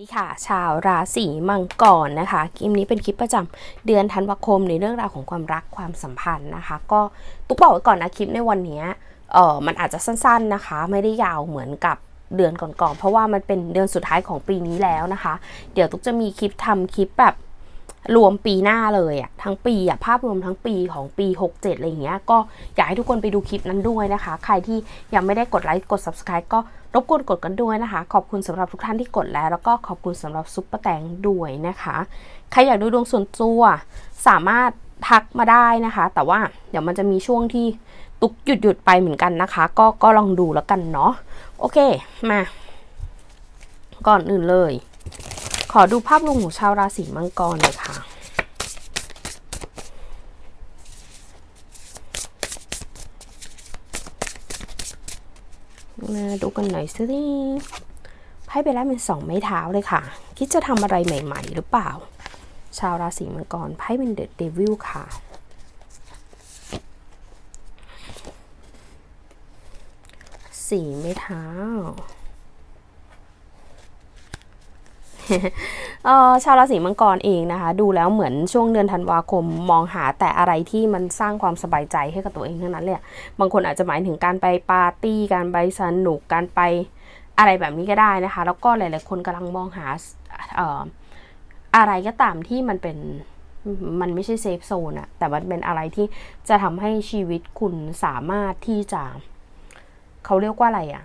ดีค่ะ ชาวราศีมังกรนะคะคลิปนี้เป็นคลิปประจำเดือนธันวาคมในเรื่องราวของความรักความสัมพันธ์นะคะ ก็ตุ๊กบอกไว้ก่อนนะคลิปในวันนี้เออมันอาจจะสั้นๆนะคะ ไม่ได้ยาวเหมือนกับเดือนก่อนๆเพราะว่ามันเป็นเดือนสุดท้ายของปีนี้แล้วนะคะ เดี๋ยวตุ๊กจะมีคลิปทำคลิปแบบ รวมปีหน้าเลยอะทั้งปีอะภาพรวมทั้งปีของปี 67 อะไรอย่างเงี้ย ก็อยากให้ทุกคนไปดูคลิปนั้นด้วยนะคะ ใครที่ยังไม่ได้กดไลค์กด subscribe ก็รบกวนกดกันด้วยนะคะ ขอบคุณสำหรับทุกท่านที่กดแล้ว แล้วก็ขอบคุณสำหรับซุปเปอร์แตงด้วยนะคะ ใครอยากดูดวงส่วนตัว สามารถทักมาได้นะคะ แต่ว่าเดี๋ยวมันจะมีช่วงที่ตุกหยุดหยุดไปเหมือนกันนะคะ ก็ก็ลองดูแล้วกันเนาะโอเคมา ก่อนอื่นเลย อดูภาพรวมของชาวราศีมังกรเลยค่ะ มาดูกันหน่อยสิไพ่ไปแล้วเป็นสองไม้เท้าเลยค่ะ คิดจะทำอะไรใหม่ ๆ หรือเปล่า ชาวราศีมังกรไพ่เป็นเดอะเดวิลค่ะสี่ไม้เท้า เออ ชาวราศีมังกรเองนะคะ ดูแล้วเหมือนช่วงเดือนธันวาคมมองหาแต่อะไรที่มันสร้างความสบายใจให้กับตัวเองเทั้งนั้นเลยบางคนอาจจะหมายถึงการไปปาร์ตี้การไปสนุกการไปอะไรแบบนี้ก็ได้นะคะ แล้วก็หลาย ๆ คนกำลังมองหาเอ่ออะไรก็ตามที่มันเป็นมันไม่ใช่เซฟโซนอะแต่มันเป็นอะไรที่จะทำให้ชีวิตคุณสามารถที่จะ เขาเรียกว่าอะไรอะ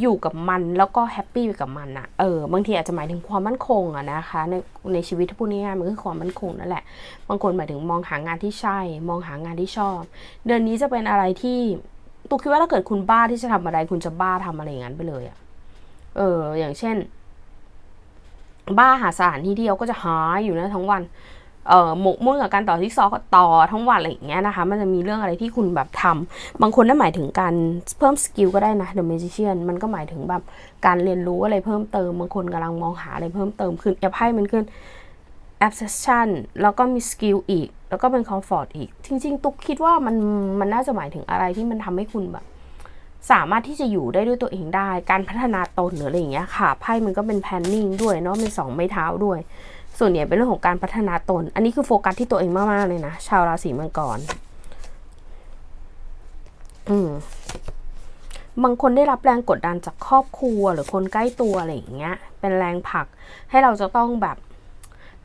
อยู่กับมันแล้วก็แฮปปี้กับมันอะเออบางทีอาจจะหมายถึงความมั่นคงอะนะคะในในชีวิตที่พูดง่ายๆมันคือความมั่นคงนั่นแหละบางคนหมายถึงมองหางานที่ใช่ มองหางานที่ชอบ เดือนนี้จะเป็นอะไรที่ตุกคิดว่าถ้าเกิดคุณบ้าที่จะทำอะไรคุณจะบ้าทำอะไรอย่างนั้นไปเลยอะเออ อย่างเช่น บ้าหาสถานที่เที่ยวก็จะหาอยู่นะทั้งวัน หมกมุ่นกับการต่อที่ซอก็ต่อทั้งวันอะไรอย่างเงี้ยนะคะ มันจะมีเรื่องอะไรที่คุณแบบทำบางคนนั่นหมายถึงการเพิ่มสกิลก็ได้นะ The Magician มันก็หมายถึงแบบการเรียนรู้อะไรเพิ่มเติม บางคนกำลังมองหาอะไรเพิ่มเติมขึ้นแอปให้มันขึ้น obsession แล้วก็มีสกิลอีก แล้วก็เป็น comfort อีก จริง ๆ ตุ๊กคิดว่ามันมันน่าจะหมายถึงอะไรที่มันทำให้คุณแบบ สามารถที่จะอยู่ได้ด้วยตัวเองได้ การพัฒนาตนหรืออะไรอย่างเงี้ยค่ะไพ่มันก็เป็น planning ด้วยเนาะเป็นสองไม้เท้าด้วย ส่วนใหญ่เป็นเรื่องของการพัฒนาตน อันนี้คือโฟกัสที่ตัวเองมากๆเลยนะ ชาวราศีมังกร อืม บางคนได้รับแรงกดดันจากครอบครัวหรือคนใกล้ตัวอะไรอย่างเงี้ย เป็นแรงผลักให้เราจะต้องแบบ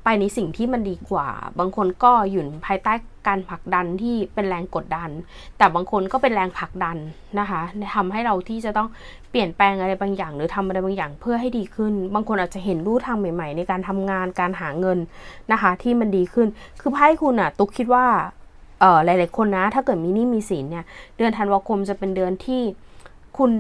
ไปในสิ่งที่มันดีกว่า บางคนก็อยู่ภายใต้การผลักดันที่เป็นแรงกดดัน แต่บางคนก็เป็นแรงผลักดันนะคะทำให้เราที่จะต้องเปลี่ยนแปลงอะไรบางอย่าง หรือทำอะไรบางอย่างเพื่อให้ดีขึ้น บางคนอาจจะเห็นรูทางใหม่ ๆ ในการทำงานการหาเงินนะคะ ที่มันดีขึ้น คือไพ่คุณอะตุ๊กคิดว่าเออหลาย ๆ คนนะ ถ้าเกิดมีหนี้มีสินเนี่ย เดือนธันวาคมจะเป็นเดือนที่ คุณ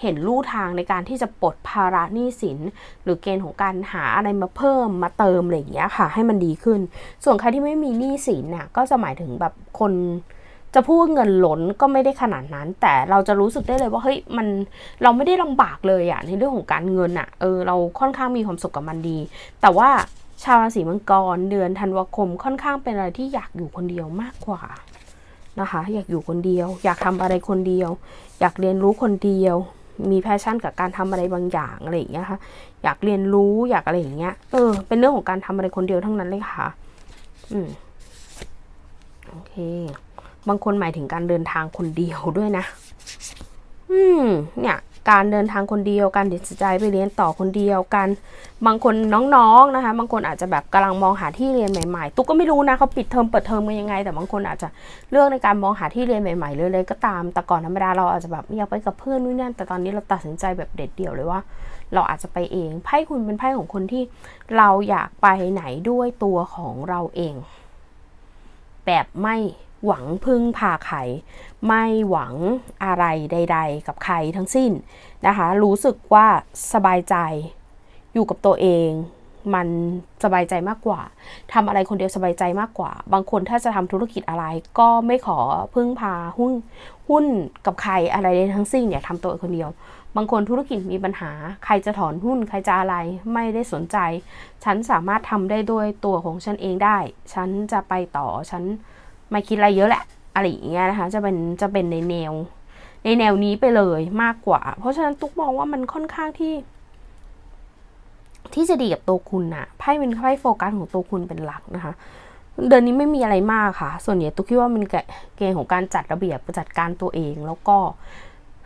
เห็นลู่ทางในการที่จะปลดภาระหนี้สิน หรือเกณฑ์ของการหาอะไรมาเพิ่มมาเติมอะไรอย่างเงี้ยค่ะ ให้มันดีขึ้น ส่วนใครที่ไม่มีหนี้สินน่ะก็จะหมายถึงแบบคนจะพูดเงินหล้นก็ไม่ได้ขนาดนั้น แต่เราจะรู้สึกได้เลยว่าเฮ้ยมันเราไม่ได้ลำบากเลยอะในเรื่องของการเงินอะเออเราค่อนข้างมีความสุขกับมันดี แต่ว่าชาวราศีมังกรเดือนธันวาคมค่อนข้างเป็นอะไรที่อยากอยู่คนเดียวมากกว่า นะคะ อยากอยู่คนเดียว อยากทำอะไรคนเดียว อยากเรียนรู้คนเดียว มีแพชชั่นกับการทำอะไรบางอย่างอะไรอย่างเงี้ยค่ะ อยากเรียนรู้อยากอะไรอย่างเงี้ย เออ เป็นเรื่องของการทำอะไรคนเดียวทั้งนั้นเลยค่ะ อืมโอเค บางคนหมายถึงการเดินทางคนเดียวด้วยนะ อืม เนี่ย การเดินทางคนเดียว การตัดสินใจไปเรียนต่อคนเดียวกันบางคนน้องๆนะคะ บางคนอาจจะแบบกำลังมองหาที่เรียนใหม่ๆ ตุ๊กก็ไม่รู้นะเขาปิดเทอมเปิดเทอมกันยังไง แต่บางคนอาจจะเลือกในการมองหาที่เรียนใหม่ๆเลยเลยก็ตาม แต่ก่อนธรรมดาเราอาจจะแบบอยากไปกับเพื่อนนู่นนั่น แต่ตอนนี้เราตัดสินใจแบบเด็ดเดี่ยวเลยว่า เราอาจจะไปเอง ไพ่คุณเป็นไพ่ของคนที่เราอยากไปไหนด้วยตัวของเราเอง แบบไม่ หวังพึ่งพาใครไม่หวังอะไรใด ๆ กับใครทั้งสิ้นนะคะ รู้สึกว่าสบายใจอยู่กับตัวเองมันสบายใจมากกว่าทำอะไรคนเดียวสบายใจมากกว่า บางคนถ้าจะทำธุรกิจอะไรก็ไม่ขอพึ่งพาหุ้นหุ้นกับใครอะไรใดทั้งสิ้นอยากทำตัวคนเดียว บางคนธุรกิจมีปัญหา ใครจะถอนหุ้นใครจะอะไรไม่ได้สนใจ ฉันสามารถทำได้ด้วยตัวของฉันเองได้ ฉันจะไปต่อฉัน ไม่คิดอะไรเยอะแหละอะไรอย่างเงี้ยนะคะ จะเป็นจะเป็นในแนว ในแนวนี้ไปเลยมากกว่า เพราะฉะนั้นตุ๊กมองว่ามันค่อนข้างที่ ที่จะดีกับตัวคุณน่ะไพ่เป็นไพ่โฟกัสของตัวคุณเป็นหลักนะคะเดือนนี้ไม่มีอะไรมากค่ะ ส่วนใหญ่ตุ๊กคิดว่ามันเกณฑ์ของการจัดระเบียบจัดการตัวเอง แล้วก็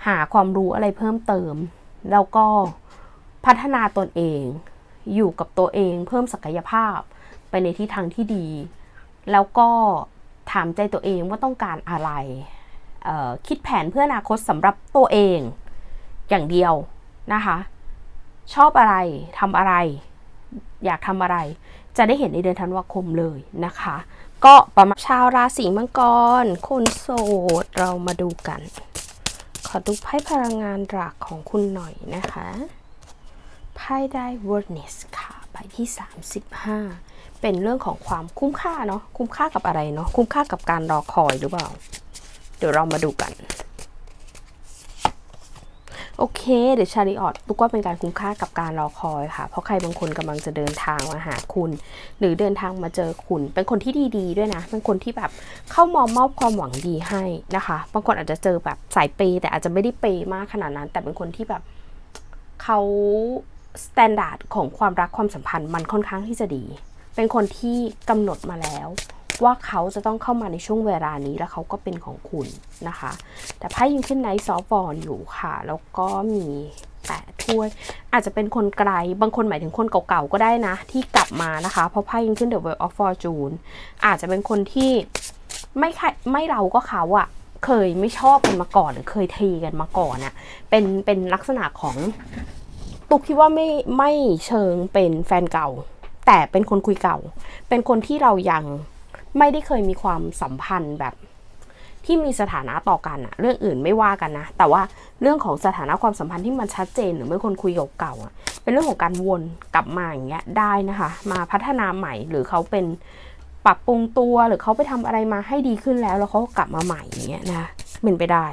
หาความรู้อะไรเพิ่มเติม แล้วก็พัฒนาตนเอง อยู่กับตัวเอง เพิ่มศักยภาพ ไปในทิศทางที่ดี แล้วก็ ถามใจตัวเองว่าต้องการอะไร คิดแผนเพื่ออนาคตสำหรับตัวเอง อย่างเดียวนะคะ ชอบอะไรทำอะไร อยากทำอะไร จะได้เห็นในเดือนธันวาคมเลยนะคะ ก็ประมาณชาวราศีมังกร คนโสดเรามาดูกัน ขอดูไพ่พลังงานหลักของคุณหน่อยนะคะไพ่ได้ wordness ค่ะใบที่ 35 เป็นเรื่องของความคุ้มค่าเนาะคุ้มค่ากับอะไรเนาะคุ้มค่ากับการรอคอยหรือเปล่า เดี๋ยวเรามาดูกัน โอเคเดี๋ยวชาริออตตุกว่าเป็นการคุ้มค่ากับการรอคอยค่ะ เพราะใครบางคนกำลังจะเดินทางมาหาคุณ หรือเดินทางมาเจอคุณ เป็นคนที่ดีๆด้วยนะ เป็นคนที่แบบเข้ามามอบความหวังดีให้นะคะ บางคนอาจจะเจอแบบสายเปย์แต่อาจจะไม่ได้เปย์มากขนาดนั้น แต่เป็นคนที่แบบเขาสแตนดาร์ดของความรักความสัมพันธ์มันค่อนข้างที่จะดี เป็นคนที่กำหนดมาแล้ว ว่าเขาจะต้องเข้ามาในช่วงเวลานี้แล้วเขาก็เป็นของคุณนะคะ แต่ไพ่ยิงขึ้นไนซอฟบอลอยู่ค่ะ แล้วก็มีแปะถ้วย อาจจะเป็นคนไกล บางคนหมายถึงคนเก่าๆก็ได้นะ ที่กลับมานะคะ เพราะไพ่ยิงขึ้น The World of Fortune อาจจะเป็นคนที่ไม่ไม่เราก็เขาอะเคยไม่ชอบกันมาก่อนหรือเคยทีกันมาก่อนอะเป็นเป็นลักษณะของ ตุกคิดว่าไม่ไม่เชิงเป็นแฟนเก่า แต่เป็นคนคุยเก่า เป็นคนที่เรายังไม่ได้เคยมีความสัมพันธ์แบบที่มีสถานะต่อกันอะเรื่องอื่นไม่ว่ากันนะ แต่ว่าเรื่องของสถานะความสัมพันธ์ที่มันชัดเจนหรือเมื่อคนคุยเก่าๆอะเป็นเรื่องของการวนกลับมาอย่างเงี้ยได้นะคะ มาพัฒนาใหม่หรือเขาเป็นปรับปรุงตัวหรือเขาไปทำอะไรมาให้ดีขึ้นแล้ว แล้วเขากลับมาใหม่อย่างเงี้ยนะเป็นไปได้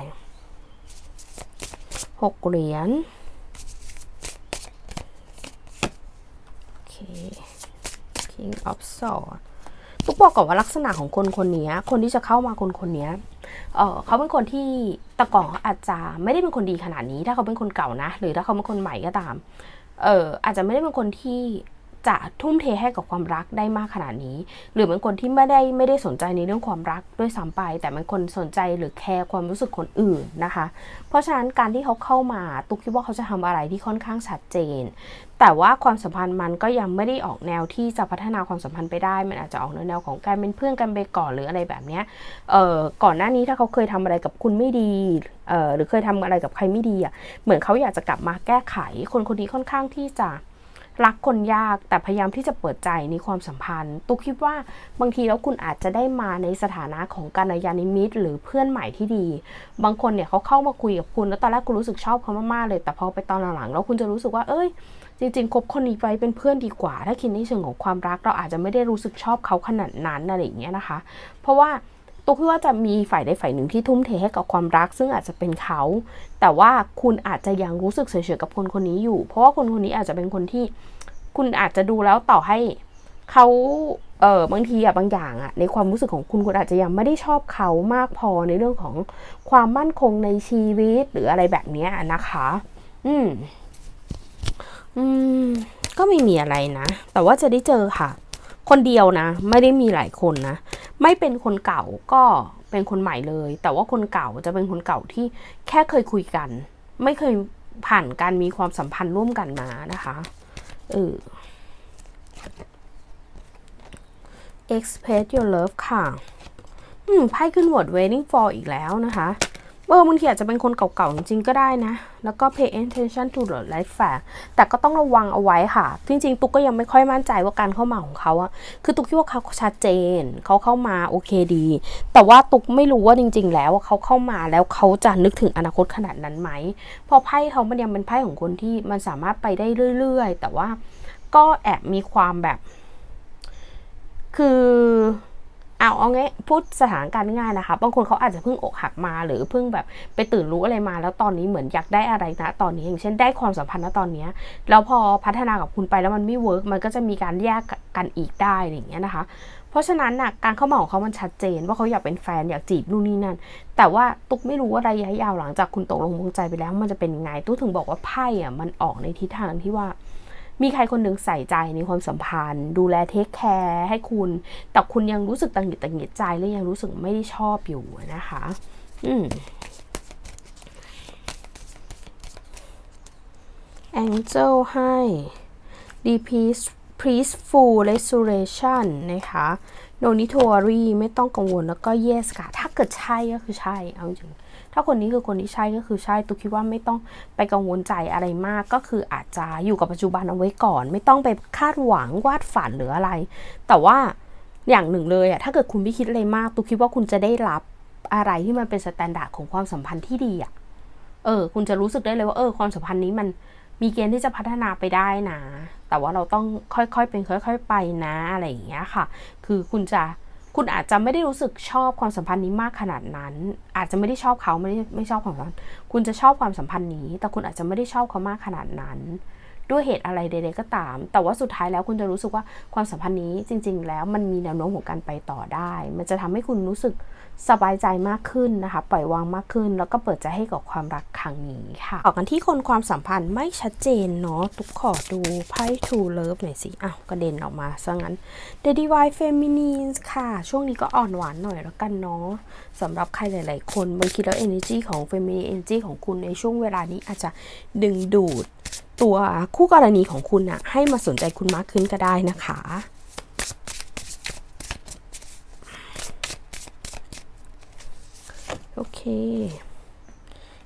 หกเหรียญโอเค King of Swords ตุ๊กบอกก่อนว่าลักษณะของคนคนนี้คนที่จะเข้ามาคนคนนี้เออเขาเป็นคนที่ตะก่อนอาจจะไม่ได้เป็นคนดีขนาดนี้ ถ้าเขาเป็นคนเก่านะ หรือถ้าเขาเป็นคนใหม่ก็ตาม เอออาจจะไม่ได้เป็นคนที่จะทุ่มเทให้กับความรักได้มากขนาดนี้ หรือเป็นคนที่ไม่ได้ไม่ได้สนใจในเรื่องความรักด้วยซ้ำไป แต่เป็นคนสนใจหรือแคร์ความรู้สึกคนอื่นนะคะ เพราะฉะนั้นการที่เขาเข้ามา ตุ๊กคิดว่าเขาจะทำอะไรที่ค่อนข้างชัดเจน แต่ว่าความสัมพันธ์มันก็ยังไม่ได้ออกแนวที่จะพัฒนาความสัมพันธ์ไปได้ มันอาจจะออกแนวของการเป็นเพื่อนกันไปก่อนหรืออะไรแบบนี้เอ่อก่อนหน้านี้ถ้าเขาเคยทำอะไรกับคุณไม่ดีเอ่อหรือเคยทำอะไรกับใครไม่ดีอะเหมือนเขาอยากจะกลับมาแก้ไข คนคนนี้ค่อนข้างที่จะรักคนยากแต่พยายามที่จะเปิดใจในความสัมพันธ์ตุ๊กคิดว่าบางทีแล้วคุณอาจจะได้มาในสถานะของการยานิมิตหรือเพื่อนใหม่ที่ดี บางคนเนี่ยเขาเข้ามาคุยกับคุณแล้วตอนแรกคุณรู้สึกชอบเขามากๆเลย แต่พอไปตอนหลังๆแล้วคุณจะรู้สึกว่าเอ้ย จริงๆคบคนนี้ไปเป็นเพื่อนดีกว่า ถ้าคิดในเชิงของความรักเราอาจจะไม่ได้รู้สึกชอบเขาขนาดนั้นอะไรอย่างเงี้ยนะคะ เพราะว่าตุ๊กคิดว่าจะมีฝ่ายใดฝ่ายหนึ่งที่ทุ่มเทให้กับความรัก ซึ่งอาจจะเป็นเขา แต่ว่าคุณอาจจะยังรู้สึกเฉยๆกับคนคนนี้อยู่ เพราะว่าคนคนนี้อาจจะเป็นคนที่คุณอาจจะดูแล้วต่อให้เขาเออบางทีอะบางอย่างอะในความรู้สึกของคุณคุณอาจจะยังไม่ได้ชอบเขามากพอในเรื่องของความมั่นคงในชีวิตหรืออะไรแบบนี้นะคะ อืม อืม ก็ไม่มีอะไรนะ แต่ว่าจะได้เจอค่ะ คนเดียวนะ ไม่ได้มีหลายคนนะ ไม่เป็นคนเก่าก็เป็นคนใหม่เลย แต่ว่าคนเก่าจะเป็นคนเก่าที่แค่เคยคุยกัน ไม่เคยผ่านการมีความสัมพันธ์ร่วมกันมานะคะเออ express your love ค่ะ อืม ไพ่ขึ้น word waiting for อีกแล้วนะคะ เออบางทีอาจจะเป็นคนเก่าๆ จริงๆ ก็ได้นะ แล้วก็ pay attention to the life fact แต่ก็ต้องระวังเอาไว้ค่ะ จริงๆ ตุ๊กก็ยังไม่ค่อยมั่นใจว่าการเข้ามาของเขาอะคือตุ๊กคิดว่าเขาชัดเจน เขาเข้ามาโอเคดี แต่ว่าตุ๊กไม่รู้ว่าจริง ๆ แล้วเขาเข้ามาแล้วเขาจะนึกถึงอนาคตขนาดนั้นไหม พอไพ่เขามันยังเป็นไพ่ของคนที่มันสามารถไปได้เรื่อย ๆ แต่ว่าก็แอบมีความแบบ คือ เอาเอางี้พูดสถานการณ์ง่ายนะคะ บางคนเขาอาจจะเพิ่งอกหักมา หรือเพิ่งแบบไปตื่นรู้อะไรมา แล้วตอนนี้เหมือนอยากได้อะไรนะตอนนี้อย่างเช่นได้ความสัมพันธ์ณตอนนี้แล้วพอพัฒนากับคุณไปแล้วมันไม่เวิร์กมันก็จะมีการแยกกันอีกได้อย่างเงี้ยนะคะ เพราะฉะนั้นน่ะการเข้ามาของเขามันชัดเจน ว่าเขาอยากเป็นแฟนอยากจีบนู่นนี่นั่น แต่ว่าตุ๊กไม่รู้ว่าระยะยาวหลังจากคุณตกลงมงใจไปแล้ว มันจะเป็นยังไงตุ๊กถึงบอกว่าไพ่อะมันออกในทิศทางที่ว่า มีใครคนหนึ่งใส่ใจในความสัมพันธ์ ดูแลเทคแคร์ให้คุณ แต่คุณยังรู้สึกตังหิดตังหิดใจและยังรู้สึกไม่ได้ชอบอยู่นะคะ อืม Angel ให้ d peace peaceful restoration นะคะ no need to worry ไม่ต้องกังวลแล้วก็ yes ค่ะ ถ้าเกิดใช่ก็คือใช่ เอาจริง ถ้าคนนี้คือคนที่ใช่ก็คือใช่ตุกคิดว่าไม่ต้องไปกังวลใจอะไรมาก ก็คืออาจจะอยู่กับปัจจุบันเอาไว้ก่อน ไม่ต้องไปคาดหวังวาดฝันหรืออะไร แต่ว่าอย่างหนึ่งเลยอะถ้าเกิดคุณไม่คิดอะไรมากตุกคิดว่าคุณจะได้รับอะไรที่มันเป็นสแตนดาร์ดของความสัมพันธ์ที่ดีอะเออ คุณจะรู้สึกได้เลยว่าเออความสัมพันธ์นี้มันมีเกณฑ์ที่จะพัฒนาไปได้นะ แต่ว่าเราต้องค่อยๆเป็นค่อย ๆ ไปนะอะไรอย่างเงี้ยค่ะ คือคุณจะ คุณอาจจะไม่ได้รู้สึกชอบความสัมพันธ์นี้มากขนาดนั้น อาจจะไม่ได้ชอบเขาไม่ได้ไม่ชอบความสัมพันธ์คุณจะชอบความสัมพันธ์นี้ แต่คุณอาจจะไม่ได้ชอบเขามากขนาดนั้น ด้วยเหตุอะไรใดๆก็ตาม แต่ว่าสุดท้ายแล้วคุณจะรู้สึกว่าความสัมพันธ์นี้จริง ๆ แล้วมันมีแนวโน้มของการไปต่อได้ มันจะทำให้คุณรู้สึก สบายใจมากขึ้นนะคะ ปล่อยวางมากขึ้น แล้วก็เปิดใจให้กับความรักครั้งนี้ค่ะต่อกันที่คนความสัมพันธ์ไม่ชัดเจนเนาะตุกขอดูไพ่ True Love หน่อยสิอ้าวกระเด็นออกมาซะงั้น The Divine Feminine ค่ะ ช่วงนี้ก็อ่อนหวานหน่อยแล้วกันเนาะสำหรับใครหลาย ๆ คนบางทีแล้ว energy ของ feminine energy ของคุณในช่วงเวลานี้อาจจะดึงดูดตัวคู่กรณีของคุณอะให้มาสนใจคุณมากขึ้นก็ได้นะคะ โอเค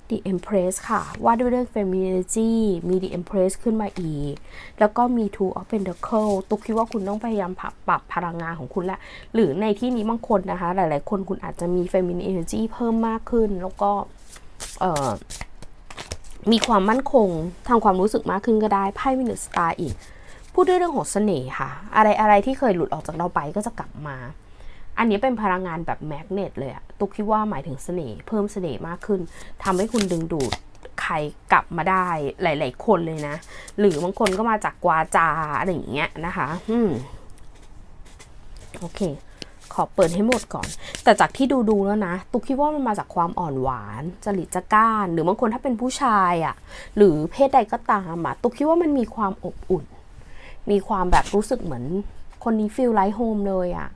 The Empress ค่ะ ว่าด้วยเรื่อง femininity มี The Empress ขึ้นมาอีก แล้วก็มี Two of Pentacles ตุกคิดว่าคุณต้องพยายามปรับปรับพลังงานของคุณแหละ หรือในที่นี้บางคนนะคะ หลาย ๆ คนคุณอาจจะมี feminine energy เพิ่มมากขึ้น แล้วก็มีความมั่นคงทางความรู้สึกมากขึ้นก็ได้ ไพ่มินสตาร์อีก พูดด้วยเรื่องของเสน่ห์ค่ะ อะไรอะไรที่เคยหลุดออกจากเราไปก็จะกลับมา อันนี้เป็นพลังงานแบบแมกเนตเลยอะตุกคิดว่าหมายถึงเสน่ห์เพิ่มเสน่ห์มากขึ้นทำให้คุณดึงดูดใครกลับมาได้หลาย ๆ คนเลยนะ หรือบางคนก็มาจากกวาจาอะไรอย่างเงี้ยนะคะอืมโอเค ขอเปิดให้หมดก่อน แต่จากที่ดูดูแล้วนะ ตุกคิดว่ามันมาจากความอ่อนหวาน จริตจักร้าน หรือบางคนถ้าเป็นผู้ชายอะ่ะ หรือเพศใดก็ตามอะ่ะตุกคิดว่ามันมีความอบอุ่น มีความแบบรู้สึกเหมือน คนนี้ฟีลไลท์โฮมเลยอะ่ะ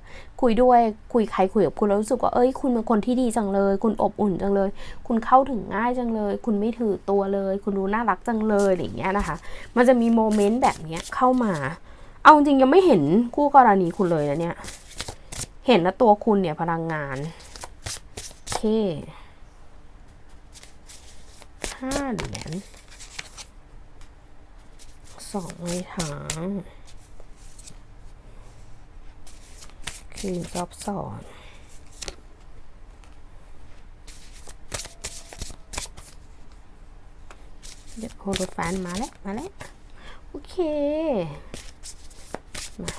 คุยด้วยคุยใครคุยกับคุณแล้วรู้สึกว่าเอ้ย คุณเป็นคนที่ดีจังเลย คุณอบอุ่นจังเลย คุณเข้าถึงง่ายจังเลย คุณไม่ถือตัวเลย คุณดูน่ารักจังเลยอย่างเงี้ยนะคะ มันจะมีโมเมนต์แบบเนี้ยเข้ามา เอาจริงยังไม่เห็นคู่กรณีคุณเลยนะเนี่ย เห็นนะตัวคุณเนี่ยพลังงานโอเคห้าเหรียญสองไม้เท้า คืนรอบสองเดี๋ยวโฮโลแฟนมาแล้ว มาแล้ว โอเค มา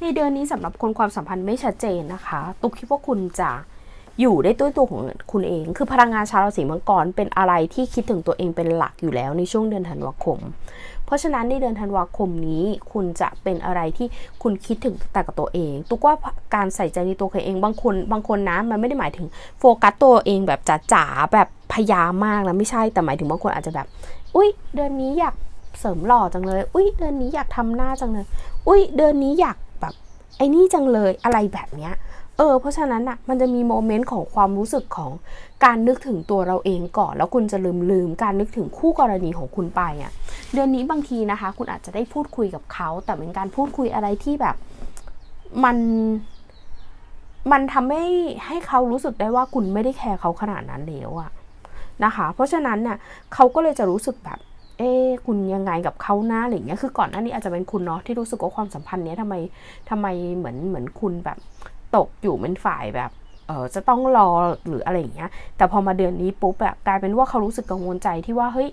ในเดือนนี้สำหรับคนความสัมพันธ์ไม่ชัดเจนนะคะตุ๊กคิดว่าคุณจะอยู่ได้ด้วยตัวของคุณเอง คือพลังงานชาวราศีมังกรเป็นอะไรที่คิดถึงตัวเองเป็นหลักอยู่แล้วในช่วงเดือนธันวาคม เพราะฉะนั้นในเดือนธันวาคมนี้คุณจะเป็นอะไรที่คุณคิดถึงแต่กับตัวเอง ตุกว่าการใส่ใจในตัวเองบางคนบางคนนะมันไม่ได้หมายถึงโฟกัสตัวเองแบบจ๋าๆแบบพยามากนะไม่ใช่แต่หมายถึงบางคนอาจจะแบบ อุ้ยเดือนนี้อยากเสริมหล่อจังเลย อุ้ยเดือนนี้อยากทำหน้าจังเลย อุ้ยเดือนนี้อยากแบบไอ้นี่จังเลยอะไรแบบเนี้ย เออเพราะฉะนั้นอะมันจะมีโมเมนต์ของความรู้สึกของการนึกถึงตัวเราเองก่อน แล้วคุณจะลืมลืมการนึกถึงคู่กรณีของคุณไปอะเดือนนี้บางทีนะคะ คุณอาจจะได้พูดคุยกับเขา แต่เป็นการพูดคุยอะไรที่แบบมันมันทำให้ให้เขารู้สึกได้ว่าคุณไม่ได้แคร์เขาขนาดนั้นแล้วอะนะคะ เพราะฉะนั้นน่ะเขาก็เลยจะรู้สึกแบบ เอ๊คุณยังไงกับเขาหน้าอะไรอย่างเงี้ยคือก่อนหน้านี้อาจจะเป็นคุณเนาะที่รู้สึกว่าความสัมพันธ์เนี้ยทำไมทำไมเหมือนเหมือนคุณแบบ ตกอยู่เป็นฝ่ายแบบเออจะต้องรอหรืออะไรอย่างเงี้ย แต่พอมาเดือนนี้ปุ๊บแบบกลายเป็นว่าเขารู้สึกกังวลใจที่ว่าเฮ้ย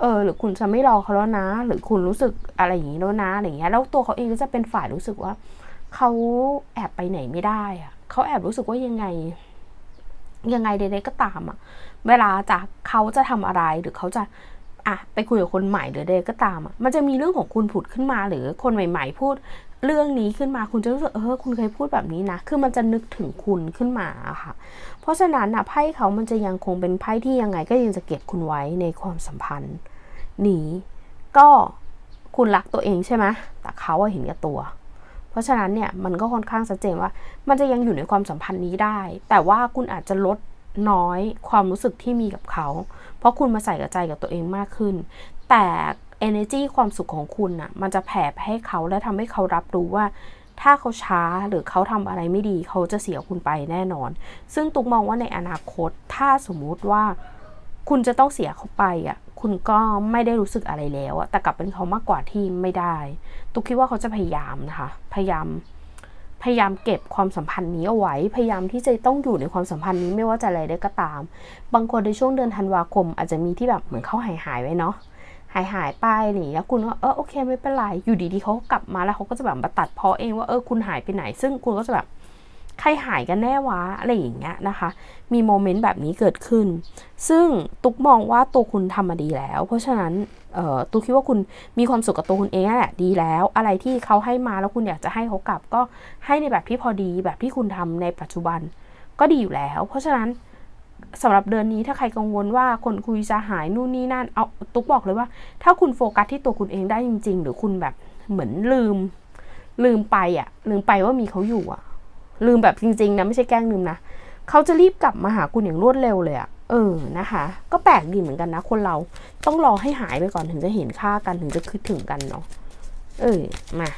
เออหรือคุณจะไม่รอเขาแล้วนะ หรือคุณรู้สึกอะไรอย่างงี้แล้วนะอะไรอย่างเงี้ยแล้วตัวเขาเองก็จะเป็นฝ่ายรู้สึกว่าเขาแอบไปไหนไม่ได้อะเขาแอบรู้สึกว่ายังไง ยังไงใดๆก็ตามอะเวลาจะเขาจะทำอะไรหรือเขาจะอะไปคุยกับคนใหม่หรือใดก็ตามอะมันจะมีเรื่องของคุณผุดขึ้นมาหรือคนใหม่ ๆ พูด เรื่องนี้ขึ้นมาคุณจะรู้สึกเออคุณเคยพูดแบบนี้นะ คือมันจะนึกถึงคุณขึ้นมาค่ะ เพราะฉะนั้นอะไพ่เขามันจะยังคงเป็นไพ่ที่ยังไงก็ยังจะเก็บคุณไว้ในความสัมพันธ์นี้ก็คุณรักตัวเองใช่ไหมแต่เขาเห็นแก่ตัว เพราะฉะนั้นเนี่ยมันก็ค่อนข้างชัดเจนว่า มันจะยังอยู่ในความสัมพันธ์นี้ได้ แต่ว่าคุณอาจจะลดน้อยความรู้สึกที่มีกับเขา เพราะคุณมาใส่กับใจกับตัวเองมากขึ้น แต่ energy ความสุขของคุณน่ะมันจะแผ่ไปให้เขาและทำให้เขารับรู้ว่า ถ้าเขาช้าหรือเขาทำอะไรไม่ดี เขาจะเสียคุณไปแน่นอน ซึ่งตุกมองว่าในอนาคตถ้าสมมุติว่า คุณจะต้องเสียเขาไปอะคุณก็ไม่ได้รู้สึกอะไรแล้วอะแต่กลับเป็นเขามากกว่าที่ไม่ได้ ตุกคิดว่าเขาจะพยายามนะคะ พยายามพยายามเก็บความสัมพันธ์นี้เอาไว้ พยายามที่จะต้องอยู่ในความสัมพันธ์นี้ไม่ว่าจะอะไรได้ก็ตาม บางคนในช่วงเดือนธันวาคมอาจจะมีที่แบบเหมือนเขาหายหายๆไว้เนาะ หายหายๆไปนี่แล้วคุณก็เออโอเคไม่เป็นไรอยู่ดีๆเขากลับมาแล้วเขาก็จะแบบมาตัดเพอเองว่าเออคุณหายไปไหน ซึ่งคุณก็จะแบบใครหายกันแน่วะอะไรอย่างเงี้ยนะคะ มีโมเมนต์แบบนี้เกิดขึ้น ซึ่งตุกมองว่าตัวคุณทำมาดีแล้ว เพราะฉะนั้นเอ่อตุกคิดว่าคุณมีความสุขกับตัวคุณเองแหละดีแล้ว อะไรที่เขาให้มาแล้วคุณอยากจะให้เขากลับก็ให้ในแบบที่พอดีแบบที่คุณทำในปัจจุบันก็ดีอยู่แล้ว เพราะฉะนั้น สำหรับเดือนนี้ถ้าใครกังวลว่าคนคุยจะหายนู่นนี่นั่นเอาตุ๊กบอกเลยว่า ถ้าคุณโฟกัสที่ตัวคุณเองได้จริง ๆ หรือคุณแบบเหมือนลืม ลืมไปอะลืมไปว่ามีเขาอยู่อะลืมแบบจริง ๆ นะ ไม่ใช่แกล้งลืมนะเขาจะรีบกลับมาหาคุณอย่างรวดเร็วเลยอะเออนะคะ ก็แปลกดีเหมือนกันนะ คนเราต้องรอให้หายไปก่อนถึงจะเห็นค่ากันถึงจะคิดถึงกันเนาะเออมา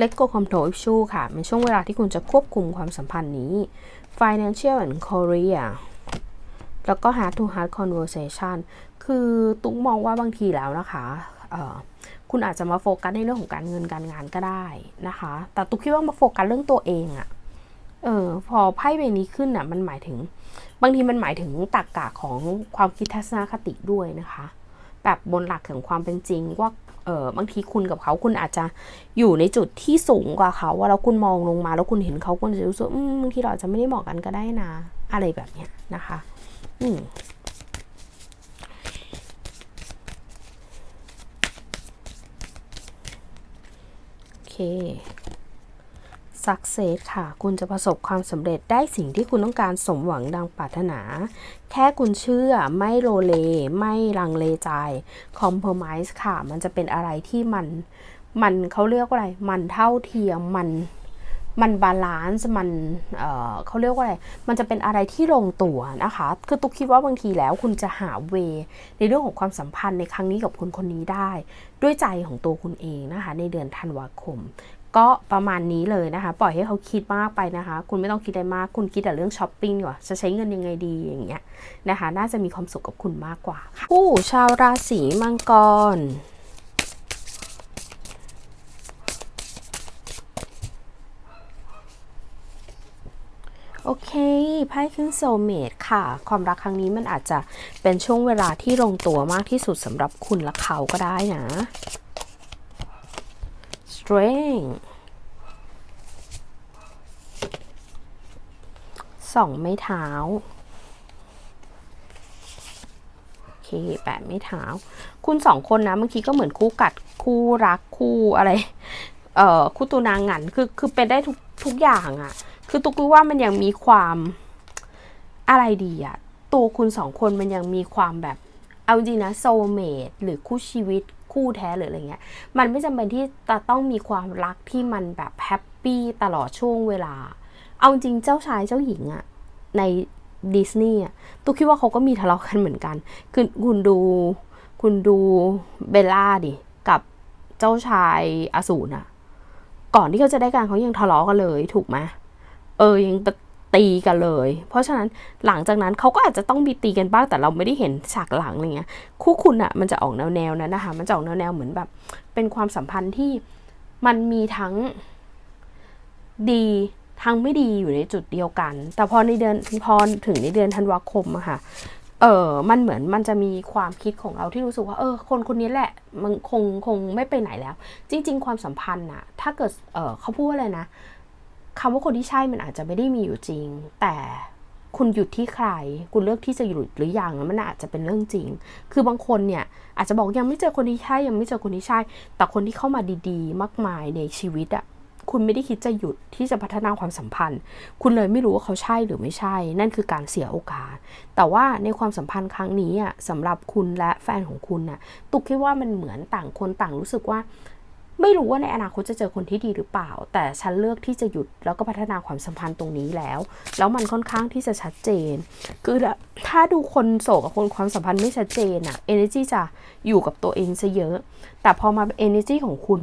Let go control issue ค่ะเป็นช่วงเวลาที่คุณจะควบคุมความสัมพันธ์นี้ financial and career แล้วก็ heart to heart conversation คือตุ๊กมองว่าบางทีแล้วนะคะคุณอาจจะมาโฟกัสในเรื่องของการเงินการงานก็ได้นะคะ แต่ตุ๊กคิดว่ามาโฟกัสเรื่องตัวเองอะเออพอไพ่ใบนี้ขึ้นอะมันหมายถึง บางทีมันหมายถึงตรรกกะของความคิดทัศนคติด้วยนะคะ แบบบนหลักของความเป็นจริงว่า เออบางทีคุณกับเขาคุณอาจจะอยู่ในจุดที่สูงกว่าเขาว่าแล้วคุณมองลงมา แล้วคุณเห็นเขาคุณจะรู้สึกบางทีเราอาจจะไม่ได้เหมาะกันก็ได้นะ อะไรแบบเนี้ยนะคะอืมโอเค success ค่ะ คุณจะประสบความสำเร็จได้สิ่งที่คุณต้องการสมหวังดังปรารถนา แค่คุณเชื่อไม่โลเล ไม่ลังเลใจ compromise ค่ะ มันจะเป็นอะไรที่มัน มันเขาเรียกว่าอะไร มันเท่าเทียมมันมันบาลานซ์มันเเขาเรียกว่าอะไร มันจะเป็นอะไรที่ลงตัวนะคะ คือตุ๊กคิดว่าบางทีแล้วคุณจะหาเว ในเรื่องของความสัมพันธ์ในครั้งนี้กับคนคนนี้ได้ ด้วยใจของตัวคุณเองนะคะ ในเดือนธันวาคม ก็ประมาณนี้เลยนะคะ ปล่อยให้เขาคิดมากไปนะคะ คุณไม่ต้องคิดอะไรมาก คุณคิดแต่เรื่องช้อปปิ้งกว่าจะใช้เงินยังไงดีอย่างเงี้ยนะคะ น่าจะมีความสุขกับคุณมากกว่าค่ะผู้ชาวราศีมังกรโอเค ไพ่ขึ้นโซเมดค่ะ ความรักครั้งนี้มันอาจจะเป็นช่วงเวลาที่ลงตัวมากที่สุดสำหรับคุณและเขาก็ได้นะ strength สองไม้เท้า โอเคแปดไม้เท้า คุณสองคนนะบางทีก็เหมือนคู่กัดคู่รักคู่อะไร เอ่อคู่ตัวนางงันคือคือเป็นได้ทุกทุกอย่างอะคือตุกรู้ว่ามันยังมีความอะไรดีอะตัวคุณสองคนมันยังมีความแบบเอาจริงนะโซเมดหรือคู่ชีวิต คู่แท้หรืออะไรเงี้ย มันไม่จำเป็นที่จะต้องมีความรักที่มันแบบแฮปปี้ตลอดช่วงเวลา เอาจริงเจ้าชายเจ้าหญิงอะในดิสนีย์อะตุกคิดว่าเขาก็มีทะเลาะกันเหมือนกันคือคุณดูคุณดูเบลล่าดิกับเจ้าชายอสูรอะก่อนที่เขาจะได้กันเขายังทะเลาะกันเลยถูกไหมเออยัง ตีกันเลย เพราะฉะนั้นหลังจากนั้นเขาก็อาจจะต้องมีตีกันบ้างแต่เราไม่ได้เห็นฉากหลังอะไรเงี้ยคู่คุณอะมันจะออกแนวแนวนั้นนะคะมันจะออกแนวแนวเหมือนแบบ เป็นความสัมพันธ์ที่มันมีทั้งดีทั้งไม่ดีอยู่ในจุดเดียวกัน แต่พอในเดือนพอถึงในเดือนธันวาคมอะค่ะเออมันเหมือนมันจะมีความคิดของเราที่รู้สึกว่าเออ คนคนนี้แหละ มันคงคงไม่ไปไหนแล้ว จริง ๆ ความสัมพันธ์อะถ้าเกิดเออเขาพูดว่าอะไรนะ คำว่าคนที่ใช่มันอาจจะไม่ได้มีอยู่จริง แต่คุณหยุดที่ใคร คุณเลือกที่จะหยุดหรือยังมันอาจจะเป็นเรื่องจริง คือบางคนเนี่ยอาจจะบอกยังไม่เจอคนที่ใช่ยังไม่เจอคนที่ใช่ แต่คนที่เข้ามาดีๆ มากมายในชีวิตอะคุณไม่ได้คิดจะหยุดที่จะพัฒนาความสัมพันธ์ คุณเลยไม่รู้ว่าเขาใช่หรือไม่ใช่ นั่นคือการเสียโอกาส แต่ว่าในความสัมพันธ์ครั้งนี้อะสำหรับคุณและแฟนของคุณน่ะ ตุกคิดว่ามันเหมือนต่างคนต่างรู้สึกว่า ไม่รู้ว่าในอนาคตจะเจอคนที่ดีหรือเปล่า แต่ฉันเลือกที่จะหยุดแล้วก็พัฒนาความสัมพันธ์ตรงนี้แล้ว แล้วมันค่อนข้างที่จะชัดเจน คือถ้าดูคนโสดกับคนความสัมพันธ์ไม่ชัดเจนอะ energy จะอยู่กับตัวเองซะเยอะ แต่พอมา energy ของคุณ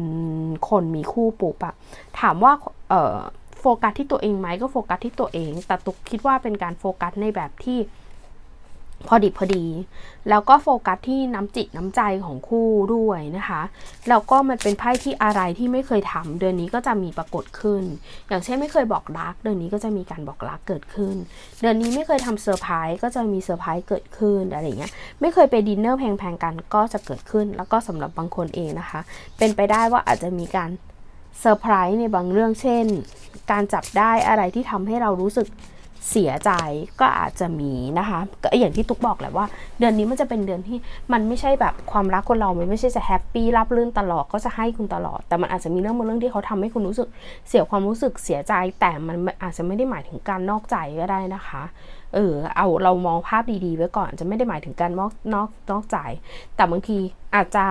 คนมีคู่ปุ๊บอะถามว่าเออโฟกัสที่ตัวเองไหมก็โฟกัสที่ตัวเอง แต่ตุกคิดว่าเป็นการโฟกัสในแบบที่ พอดิบพอดี แล้วก็โฟกัสที่น้ำจิตน้ำใจของคู่ด้วยนะคะ แล้วก็มันเป็นไพ่ที่อะไรที่ไม่เคยทำเดือนนี้ก็จะมีปรากฏขึ้น อย่างเช่นไม่เคยบอกรัก เดือนนี้ก็จะมีการบอกรักเกิดขึ้น เดือนนี้ไม่เคยทำเซอร์ไพรส์ก็จะมีเซอร์ไพรส์เกิดขึ้นอะไรเงี้ย ไม่เคยไปดินเนอร์แพงๆกันก็จะเกิดขึ้น แล้วก็สำหรับบางคนเองนะคะ เป็นไปได้ว่าอาจจะมีการเซอร์ไพรส์ในบางเรื่อง เช่น การจับได้อะไรที่ทำให้เรารู้สึก เสียใจก็อาจจะมีนะคะ ก็อย่างที่ตุ๊กบอกแหละว่า เดือนนี้มันจะเป็นเดือนที่มันไม่ใช่แบบความรักคนเรา มันไม่ใช่จะแฮปปี้รับรื่นตลอดก็จะให้คุณตลอด แต่มันอาจจะมีเรื่องบางเรื่องที่เขาทำให้คุณรู้สึกเสียความรู้สึกเสียใจ แต่มันอาจจะไม่ได้หมายถึงการนอกใจก็ได้นะคะ เออ เอาเรามองภาพดีๆไว้ก่อน จะไม่ได้หมายถึงการนอกนอกนอกใจ แต่บางทีอาจจะ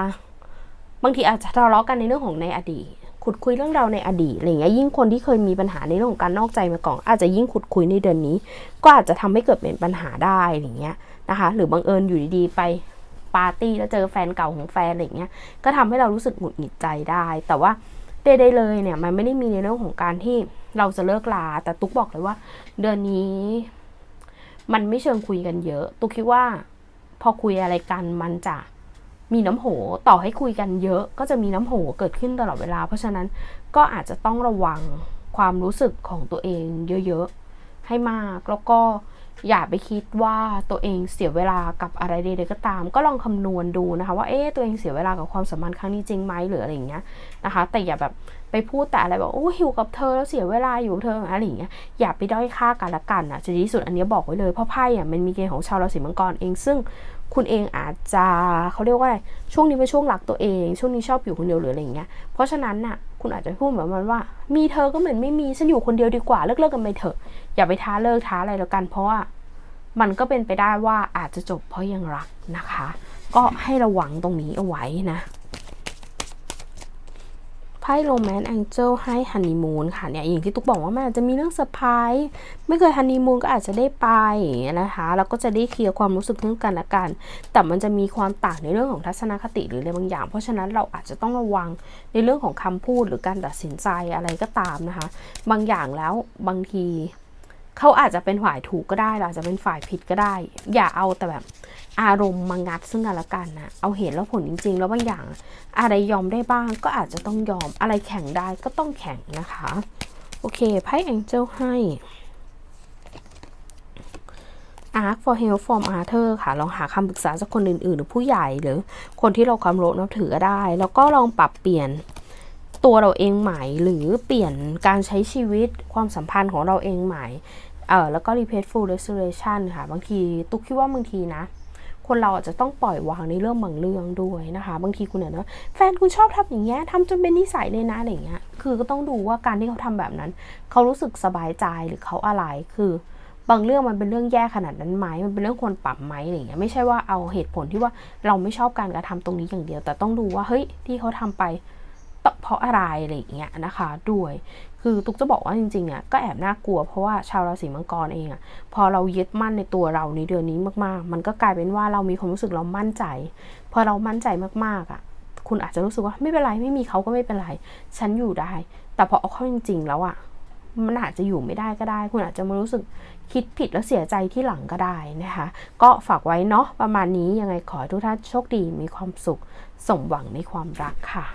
บางทีอาจจะทะเลาะกันในเรื่องของในอดีต ขุดคุยเรื่องราวในอดีตอะไรเงี้ยยิ่งคนที่เคยมีปัญหาในเรื่องของการนอกใจมาก่อนอาจจะยิ่งขุดคุยในเดือนนี้ ก็อาจจะทำให้เกิดเป็นปัญหาได้อย่างเงี้ยนะคะ หรือบังเอิญอยู่ดีๆไปปาร์ตี้แล้วเจอแฟนเก่าของแฟนอะไรเงี้ยก็ทำให้เรารู้สึกหงุดหงิดใจได้ แต่ว่าใดๆเลยเนี่ยมันไม่ได้มีในเรื่องของการที่เราจะเลิกลาแต่ตุ๊กบอกเลยว่า เดือนนี้ มันไม่เชิงคุยกันเยอะ ตุ๊กคิดว่า พอคุยอะไรกันมันจะ มีน้ำโหต่อให้คุยกันเยอะก็จะมีน้ำโหเกิดขึ้นตลอดเวลา เพราะฉะนั้นก็อาจจะต้องระวังความรู้สึกของตัวเองเยอะๆ ให้มากแล้วก็ อย่าไปคิดว่าตัวเองเสียเวลากับอะไรใดๆก็ตาม ก็ลองคำนวณดูนะคะ ว่าเอ๊ะตัวเองเสียเวลากับความสัมพันธ์ครั้งนี้จริงไหมหรืออะไรอย่างเงี้ยนะคะ แต่อย่าแบบไปพูดแต่อะไรบอกโอ้หิวกับเธอแล้วเสียเวลาอยู่เธออะไรอย่างเงี้ยอย่าไปด้อยค่ากันละกันนะจะดีที่สุดอันนี้บอกไว้เลยเพราะไพ่อะมันมีเกณฑ์ของชาวราศีมังกรเองซึ่งคุณเองอาจจะเขาเรียกว่าอะไรช่วงนี้เป็นช่วงหลักตัวเอง ช่วงนี้ชอบอยู่คนเดียวหรืออะไรอย่างเงี้ยเพราะฉะนั้นน่ะ คุณอาจจะพูดแบบมันว่า มีเธอก็เหมือนไม่มีฉันอยู่คนเดียวดีกว่าเลิกเลิกกันไปเถอะ อย่าไปท้าเลิกท้าอะไรแล้วกัน เพราะว่ามันก็เป็นไปได้ว่าอาจจะจบเพราะยังรักนะคะ ก็ให้ระวังตรงนี้เอาไว้นะ ไพ่โรแมนต์แองเจิลให้ฮันนีมูนค่ะเนี่ยอย่างที่ตุ๊กบอกว่ามันอาจจะมีเรื่องเซอร์ไพรส์ไม่เคยฮันนีมูนก็อาจจะได้ไปนะคะแล้วก็จะได้เคลียร์ความรู้สึกทั้งกันและกัน แต่มันจะมีความต่างในเรื่องของทัศนคติหรืออะไรบางอย่าง เพราะฉะนั้นเราอาจจะต้องระวังในเรื่องของคำพูดหรือการตัดสินใจอะไรก็ตามนะคะ บางอย่างแล้วบางที เขาอาจจะเป็นฝ่ายถูกก็ได้หรืออาจจะเป็นฝ่ายผิดก็ได้ อย่าเอาแต่แบบอารมณ์มางัดซึ่งกันและกันนะเอาเหตุแล้วผลจริง ๆ แล้วบางอย่าง อะไรยอมได้บ้างก็อาจจะต้องยอมอะไรแข่งได้ก็ต้องแข่งนะคะ โอเคไพ่แองเจิลให้ Ask for help from Arthur ค่ะ ลองหาคำปรึกษาจากคนอื่นๆ หรือผู้ใหญ่หรือคนที่เราความรู้นับถือได้ แล้วก็ลองปรับเปลี่ยน ตัวเราเองใหม่หรือเปลี่ยนการใช้ชีวิตความสัมพันธ์ของเราเองใหม่เออแล้วก็ repeatful restoration ค่ะบางทีตุ๊กคิดว่าบางทีนะคนเราอาจจะต้องปล่อยวางในเรื่องบางเรื่องด้วยนะคะ บางทีคุณเนี่ยนะแฟนคุณชอบทำอย่างเงี้ยทำจนเป็นนิสัยเลยนะอะไรเงี้ยคือก็ต้องดูว่าการที่เขาทำแบบนั้น เขารู้สึกสบายใจหรือเขาอะไรคือบางเรื่องมันเป็นเรื่องแย่ขนาดนั้นไหมมันเป็นเรื่องควรปรับไหมอะไรเงี้ยไม่ใช่ว่าเอาเหตุผลที่ว่าเราไม่ชอบการกระทำตรงนี้อย่างเดียว แต่ต้องดูว่าเฮ้ยที่เขาทำไป เพราะอะไรอะไรอย่างเงี้ยนะคะด้วย คือตุกจะบอกว่าจริงๆอะก็แอบน่ากลัวเพราะว่าชาวราศีมังกรเองอะพอเรายึดมั่นในตัวเราในเดือนนี้มากๆ มันก็กลายเป็นว่าเรามีความรู้สึกเรามั่นใจ พอเรามั่นใจมากๆอะคุณอาจจะรู้สึกว่าไม่เป็นไรไม่มีเขาก็ไม่เป็นไร ฉันอยู่ได้ แต่พอเอาเข้าจริง ๆ แล้วอะมันอาจจะอยู่ไม่ได้ก็ได้ คุณอาจจะมารู้สึกคิดผิดแล้วเสียใจที่หลังก็ได้นะคะ ก็ฝากไว้เนาะประมาณนี้ยังไงขอทุกท่านโชคดีมีความสุขสมหวังในความรักค่ะ